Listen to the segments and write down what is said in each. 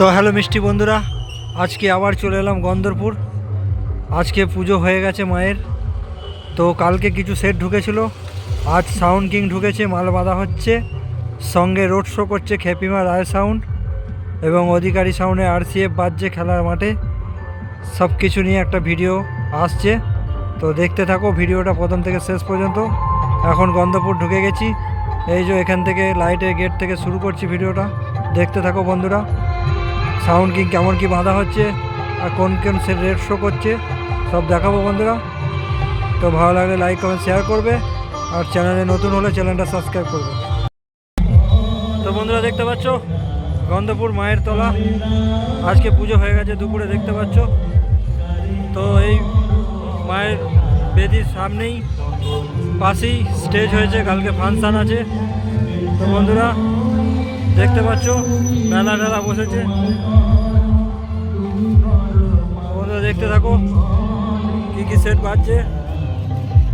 তো হ্যালো মিষ্টি বন্ধুরা, আজকে আবার চলে এলাম গন্ধরপুর আজকে পুজো হয়ে গেছে মায়ের। তো কালকে কিছু সেট ঢুকেছিল, আজ সাউন্ড কিং ঢুকেছে, মাল বাঁধা হচ্ছে। সঙ্গে রোড শো করছে খেপিমা রায় সাউন্ড এবং অধিকারী সাউন্ডে আরসিএফ বাজছে খেলার মাঠে। সব কিছু নিয়ে একটা ভিডিও আসছে। তো দেখতে থাকো, ভিডিওটা প্রথম থেকে শেষ পর্যন্ত। এখন গন্ধপুর ঢুকে গেছি। এই যে এখান থেকে লাইটের গেট থেকে শুরু করছি ভিডিওটা। দেখতে থাকো বন্ধুরা। সাউন্ড কিং কেমন কি বাঁধা হচ্ছে আর কোন কোন সে রেড শো করছে, সব দেখাবো বন্ধুরা। তো ভালো লাগলে লাইক কমেন্ট শেয়ার করবে আর চ্যানেলে নতুন হলে চ্যানেলটা সাবস্ক্রাইব করবে। তো বন্ধুরা দেখতে পাচ্ছ, গন্ধপুর মায়ের তলা। আজকে পুজো হয়ে গেছে দুপুরে, দেখতে পাচ্ছ। তো এই মায়ের বেদির সামনেই পাশেই স্টেজ হয়েছে, কালকে ফাংশান আছে। তো বন্ধুরা দেখতে পাচ্ছ, মেলা টেলা বসেছে। বন্ধুরা, দেখতে থাকো, কি কি সেট বাজছে,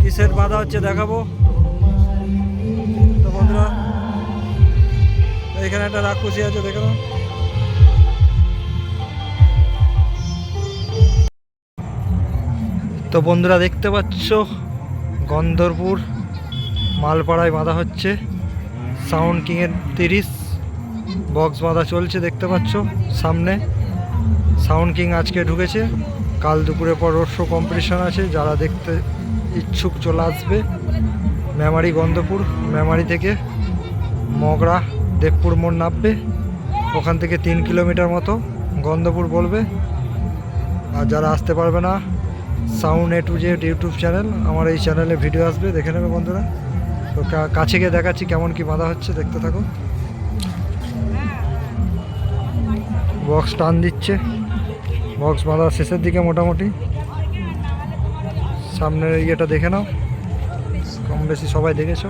কি সেট বাঁধা হচ্ছে দেখাবো। তো বন্ধুরা, এখানে একটা রাক্ষসী আছে, দেখে তো বন্ধুরা, দেখতে পাচ্ছ, গন্ধরপুর, মালপাড়ায় বাঁধা হচ্ছে। সাউন্ড কিংয়ের তিরিশ। বক্স বাঁধা চলছে, দেখতে পাচ্ছ, সামনে। সাউন্ড কিং আজকে ঢুকেছে। কাল দুপুরের পর রোড শো কম্পিটিশন আছে, যারা দেখতে ইচ্ছুক চলে আসবে। মেমারি গন্ধপুর, মেমারি থেকে মগরা, দেবপুর মোড় নামবে। ওখান থেকে তিন কিলোমিটার মতো গন্ধপুর বলবে। আর যারা আসতে পারবে না, sound A to Z YouTube channel, আমার এই চ্যানেলে ভিডিও আসবে, দেখে নেবে বন্ধুরা। তো কাছে গিয়ে দেখাচ্ছি কেমন কি বাঁধা হচ্ছে, দেখতে থাকো। বক্স টান দিচ্ছে। বক্স বাঁধা শেষের দিকে মোটামুটি। সামনের ইয়েটা দেখে নাও। কম বেশি সবাই দেখেছ।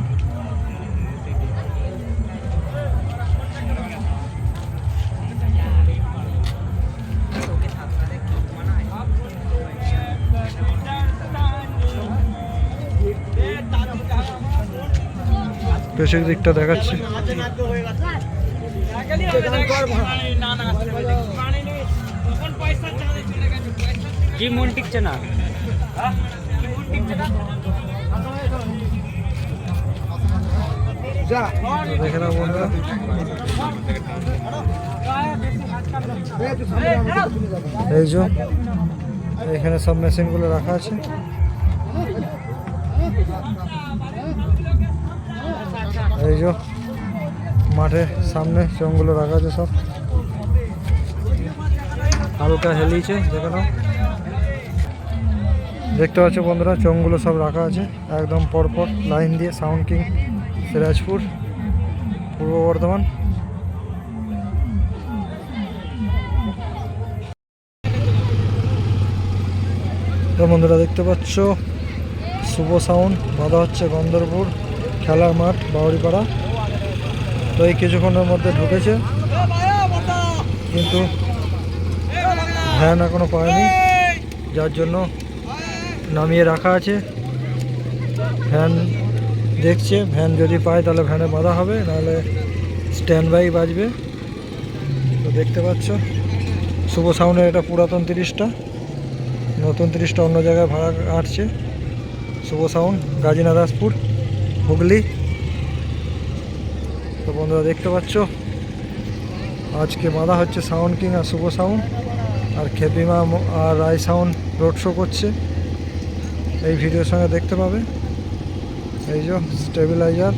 পেছনের দিকটা দেখাচ্ছি। কি মন টিকছে না? দেখে নাও বন্ধুরা এই যে, এখানে সব মেশিনগুলো রাখা আছে। এই যে মাঠে, সামনে চোঙগুলো রাখা আছে সব। হালকা হেলিয়েছে দেখে নাও দেখতে পাচ্ছ বন্ধুরা চোঙগুলো সব রাখা আছে। একদম পরপর লাইন দিয়ে সাউন্ড কিং, সিরাজপুর, পূর্ব বর্ধমান। বন্ধুরা, দেখতে পাচ্ছ, শুভ সাউন্ড, বাধা হচ্ছে গন্ধরপুর, খেলার মাঠ বাউরিপাড়া তো এই কিছুক্ষণের মধ্যে ঢুকেছে। কিন্তু ভ্যান এখনও পায়নি যার জন্য নামিয়ে রাখা আছে। ভ্যান দেখছে, ভ্যান যদি পায় তাহলে ভ্যানে বাঁধা হবে, নাহলে স্ট্যান্ড বাই বাজবে। তো দেখতে পাচ্ছ, শুভ সাউন্ডের এটা পুরাতন তিরিশটা। নতুন তিরিশটা অন্য জায়গায় ভাড়া আটছে শুভ সাউন্ড গাজীনা দাসপুর, হুগলি। বন্ধুরা, দেখতে পাচ্ছ? আজকে বাঁধা হচ্ছে সাউন্ড কিং আর শুভ সাউন্ড আর খেপিমা আর রায় সাউন্ড রোড শো করছে। এই ভিডিওর সঙ্গে দেখতে পাবে। এই যে স্টেবিলাইজার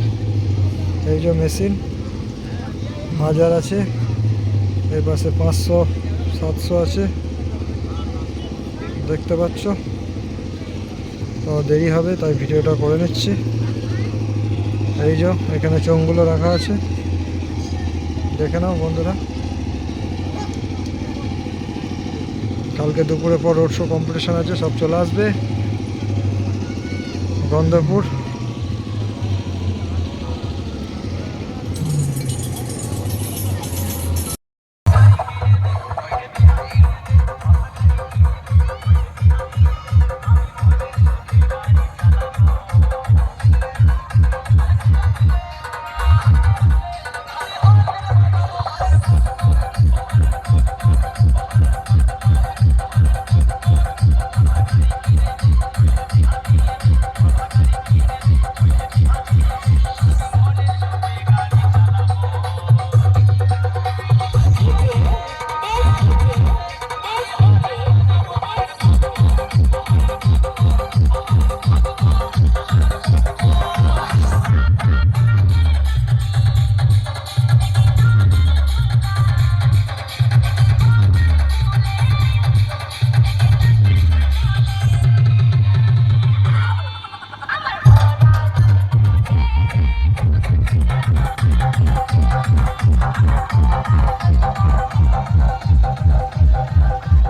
এই যে মেশিন হাজার আছে। এই পাশে পাঁচশো, সাতশো আছে। দেখতে পাচ্ছ? তো দেরি হবে, তাই ভিডিওটা করে নিচ্ছি। এই যে এখানে চোঙগুলো রাখা আছে। দেখে নাও বন্ধুরা। কালকে দুপুরের পর রোড শো কম্পিটিশন আছে সব চলে আসবে। গন্ধপুর। Thank you.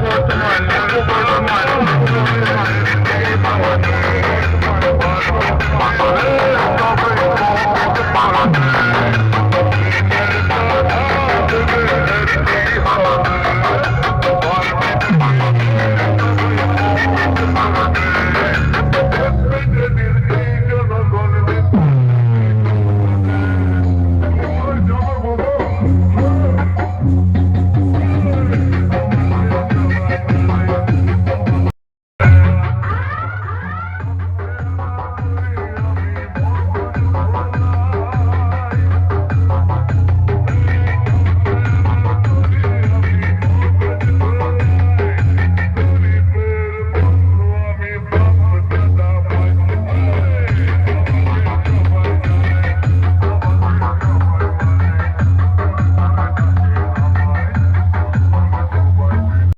পূর্ব বর্ধমান